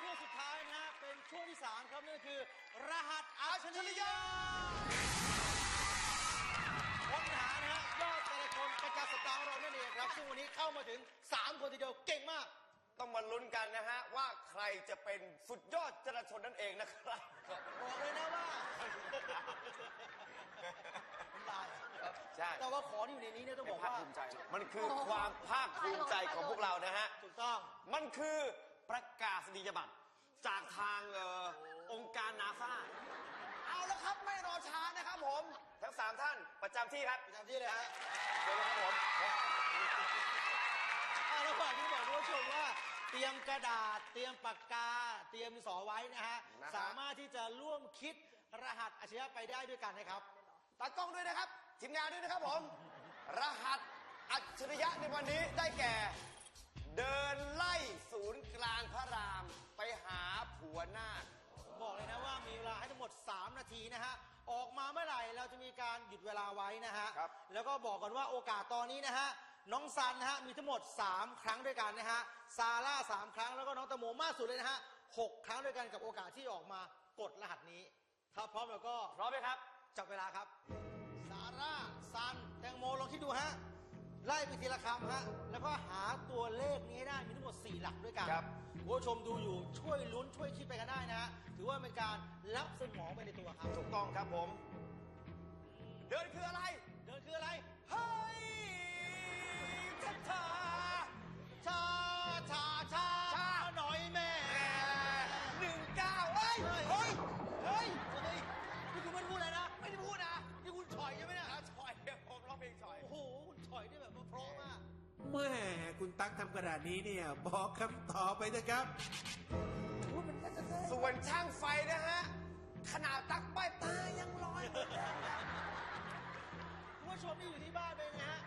ช่วงสุดท้ายนะฮะ เป็นช่วงที่ 3 ครับนั่นก็คือ รหัสอัจฉริยะค้นหานะฮะยอดแต่ละคนประจำสัปดาห์ของเรานั่นเองครับซึ่งวันนี้เข้ามาถึง 3 คนทีเดียวเก่งมาก ต้องมาลุ้นกันนะฮะ ว่าใครจะเป็นสุดยอดจราชนนั่นเองนะครับบอกเลยนะว่าได้ใช่แต่ว่าของที่อยู่ในนี้เนี่ยต้องบอกว่า มันคือความภาคภูมิใจของพวกเรานะฮะ ถูกต้อง มันคือ ประกาศนียบัตรจากทางเอ่อองค์การนาซาเอาแล้วครับไม่รอช้านะครับผม ทั้งสามท่านประจำที่ครับประจำที่เลยฮะเชิญเลยครับผมเอาระหว่างที่บอกคุณผู้ชมว่า เตรียมกระดาษ เตรียมปากกา เตรียมดินสอไว้นะฮะนะฮะสามารถที่จะร่วมคิดรหัสอาชญะไปได้ด้วยกันนะครับ ตากล้องด้วยนะครับทีมงานด้วยนะครับผม รหัสอัจฉริยะในวันนี้ได้แก่ เดินไล่ศูนย์กลางพระรามไปหาผัวนาคบอกเลยนะว่ามีเวลาให้ทั้งหมด 3 นาทีนะฮะ ออกมาเมื่อไหร่เราจะมีการหยุดเวลาไว้นะฮะ ครับ แล้วก็บอกกันว่าโอกาสตอนนี้นะฮะ น้องซันนะฮะมีทั้งหมด 3 ครั้งด้วยกันนะฮะ ซาร่าสามครั้งแล้วก็น้องตะโมมากสุดเลยนะฮะหกครั้งด้วยกันกับโอกาสที่ออกมากดรหัสนี้ ถ้าพร้อมแล้วก็พร้อมไหมครับ จับเวลาครับ ซาร่าซันแตงโมลองคิดดูฮะ ไล่ไปทีละคำฮะแล้วก็หาตัวเลขนี้ให้ได้มีทั้งหมด 4 หลักด้วยกันครับคุณผู้ชมดูอยู่ช่วยลุ้นช่วยคิดไปกันได้นะฮะถือว่าเป็นการรับสมองไปในตัวครับถูกต้องครับผม เดินคืออะไร เดินคืออะไรเฮ้ยชัชชาชาชาชา ตั๊กทำขนาดนี้เนี่ย บอกคำตอบไปเถอะครับ ส่วนช่างไฟนะฮะ ขนาดตักป้ายตายังลอยเลยคุณผู้ชมที่อยู่ที่บ้านเป็นไงฮะ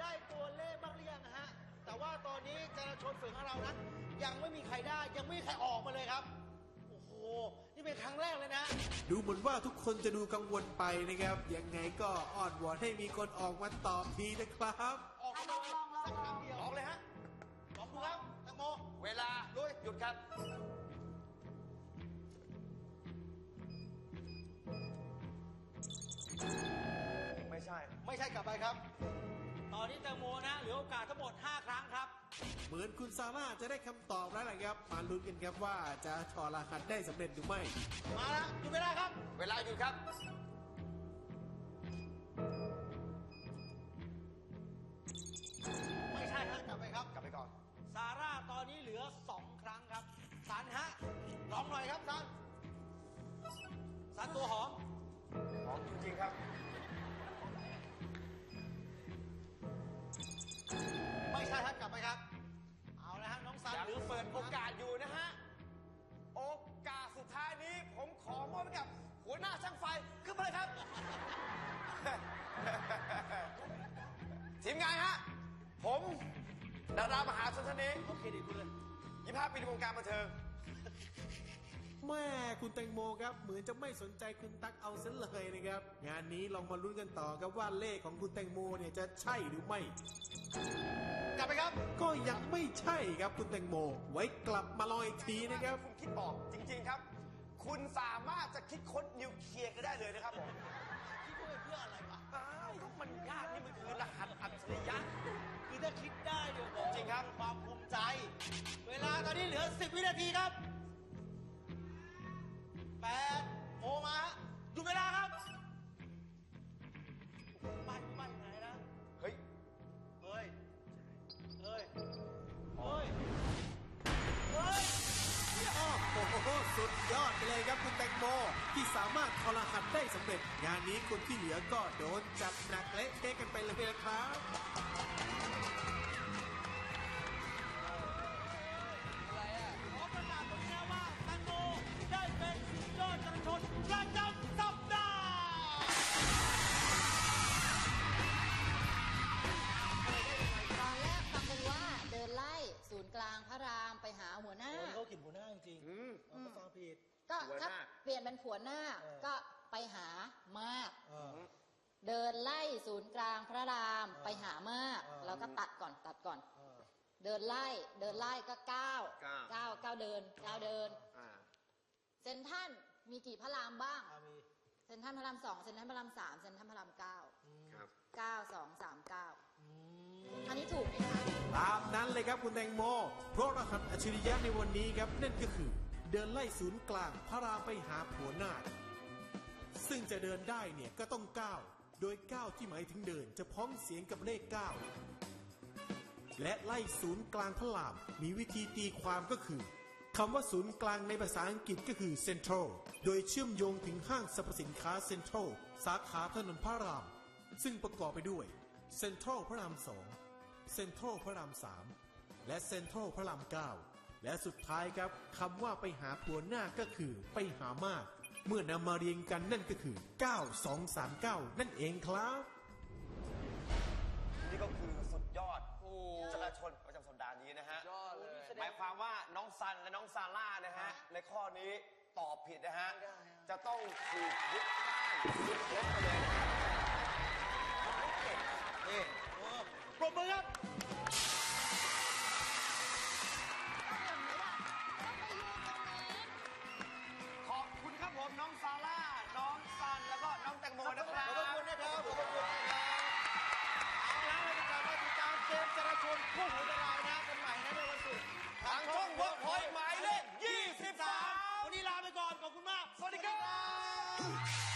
ได้ตัวเลขบ้างหรือยังฮะ แต่ว่าตอนนี้จราชนฝึกของเรานั้นยังไม่มีใครได้ยังไม่มีใครออกมาเลยครับ โอ้โห นี่เป็นครั้งแรกเลยนะ ดูเหมือนว่าทุกคนจะดูกังวลไปนะครับ ยังไงก็อ้อนวอนให้มีคนออกมาตอบทีนะครับ เวลาด้วยหยุดครับ ไม่ใช่ ไม่ใช่กลับไปครับ ตอนนี้แตงโมนะเหลือโอกาสทั้งหมด 5 ครั้งครับ เหมือนคุณซาร่าจะได้คำตอบแล้วแหละครับ มาลุ้นกันครับว่าจะถอดรหัสได้สำเร็จหรือไม่ มาแล้วดูไม่ได้ครับ เวลาหยุดครับ หน่อยครับสันสันตัวหอม หอมจริงๆครับ ไม่ใช่ครับกลับไปครับ เอาละฮะน้องสันยังเหลือเปิดโอกาสอยู่นะฮะ โอกาสสุดท้ายนี้ผมขอมอบให้กับ หัวหน้าช่างไฟขึ้นมาเลยครับ ทีมงานฮะ ผมดารามหาชนท่านนี้โอเคดีคุณเลยยี่ห้าปีในวงการบันเทิง แม่คุณแตงโมครับ เหมือนจะไม่สนใจคุณตั๊กเอาซะเลยนะครับ งานนี้ลองมาลุ้นกันต่อครับว่าเลขของคุณแตงโมเนี่ยจะใช่หรือไม่กลับไปครับ ก็ยังไม่ใช่ครับคุณแตงโม ไว้กลับมาลองอีกทีนะครับคุณคิดออกจริง ๆครับ คุณสามารถจะคิดค้นนิวเคลียร์ก็ได้เลยนะครับผมคิดว่าเป็นเพื่ออะไรวะอ้าวก็มันยากนี่มันคือรหัสอัจฉริยะคือถ้าคิดได้เดี๋ยวบอกจริงครับความภูมิใจ เวลาตอนนี้เหลือ 10 วินาทีครับ แปดโมมาฮะหยุดเวลาครับปั้นปั้นไหนนะเฮ้ย เฮ้ย เฮ้ย เฮ้ย เฮ้ย โอ้โหสุดยอดไปเลยครับคุณแตงโมที่สามารถทอรหัสได้สำเร็จ งานนี้คนที่เหลือก็โดนจัดหนักเละเทะกันไปเลยนะครับ ผิดก็หัวหถ้าน้าเปลี่ยนเป็นผัวหน้าเออ ก็ไปหามาก เออ เดินไล่ศูนย์กลางพระรามเออไปหามากเออ แล้วก็ตัดก่อนตัดก่อน เออ เดินไล่เดินไล่ก็เก้าเก้าเก้าเก้าเดินเก้าเดิน อ่า เซนทรันมีกี่พระรามบ้างอ่ามีเซนทรันพระรามสองเซนทรันพระรามสามเซนทรันพระรามเก้าครับ เก้าสองสามเก้าอันนี้ถูกไหมคะ ตามนั้นเลยครับคุณแตงโมเพราะรหัสอัจฉริยะในวันนี้ครับนั่นก็คือ เดินไล่ศูนย์กลางพระรามไปหาผัวนาคซึ่งจะเดินได้เนี่ยก็ต้องก้าวโดยก้าวที่หมายถึงเดินจะพ้องเสียงกับเลขเก้าและไล่ศูนย์กลางพระรามมีวิธีตีความก็คือคำว่าศูนย์กลางในภาษาอังกฤษก็คือ central โดยเชื่อมโยงถึงห้างสรรพสินค้า central สาขาถนนพระราม ซึ่งประกอบไปด้วย central พระรามสองเซ็นทรัลพระรามสามและเซ็นทรัลพระรามเก้า และสุดท้ายครับคำว่าไปหาผัวหน้าก็คือไปหามาก เมื่อนำมาเรียงกันนั่นก็คือ 9239 นั่นเองครับ นี่ก็คือสุดยอดจราชนประจำสัปดาห์นี้นะฮะยอดเลยหมายความว่าน้องซันและน้องซาร่านะฮะ ในข้อนี้ตอบผิดนะฮะ จะต้องถูกยึดบ้านยึดรถไปเลยนะฮะนี่เออปรบมือครับ Ooh.